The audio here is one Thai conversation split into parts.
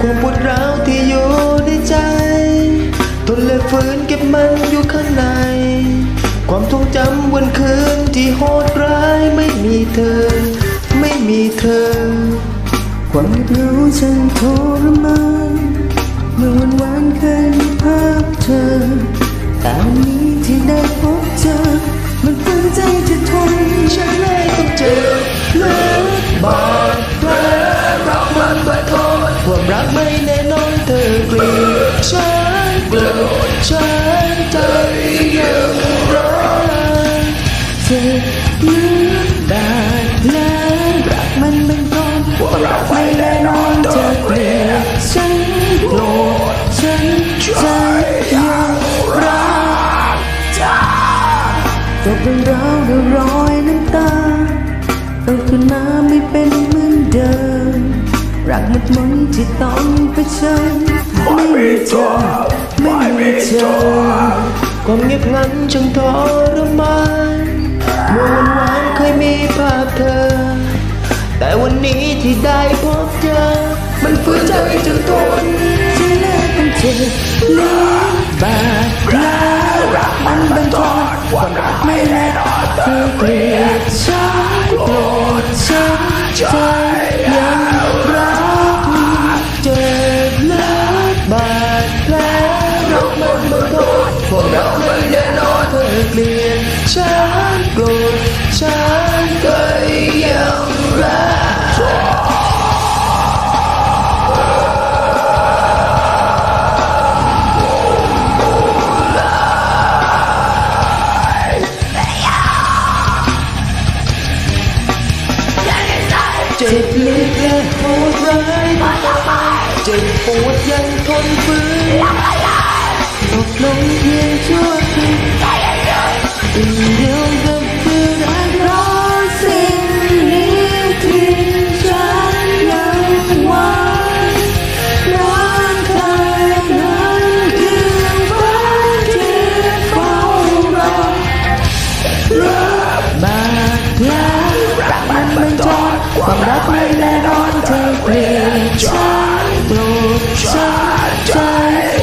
ความปวดร้าวที่อยู่ในใจ ทนและฝืนเก็บมันอยู่ข้างใน ความทรงจำวันคืนที่โหดร้ายไม่มีเธอ ไม่มีเธอ ความเหงาฉันทรมานนวลหวานเคยมีภาพเธอแต่นนี้ ฉันเลยต้องเจอเลิกบาดแผลรักมันไปโทษความรักไม่แน่นอนเธอเกลียดฉันโกรธฉัน มดมนต์ที่ต้องเผชิญไม่มีเธอไม่มีเธอความเงียบงันช่างทรมานเมื่อวันวานเคยมีภาพเธอ แต่วันนี้ที่ได้พบเจอมันฝืนใจจะทนที่แรกต้องเจ็บเลือดบาดแผลรักมันนทอน ฉันโกรธฉันก็ยังรักเจ็บลึกและโหดร้ายเจ็บปวดยังทนฝืนตกลงเพียงชั่ว มันเป็นจอนความรักไม่แน่นอนเธอเกลียดฉันโกรธฉันใจ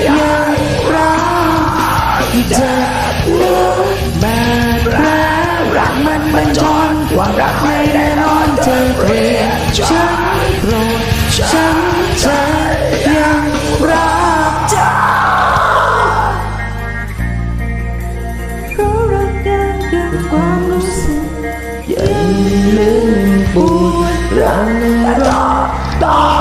ยังรักเจ็บเลือดบแผลรักมันเป็นจอนความรักไม่แน่นอนเธอเกลียดฉันโกรธฉันใจยังรักเธอเพราะรักกันเกินความรู้สึก ลืมปวดร้าวตอน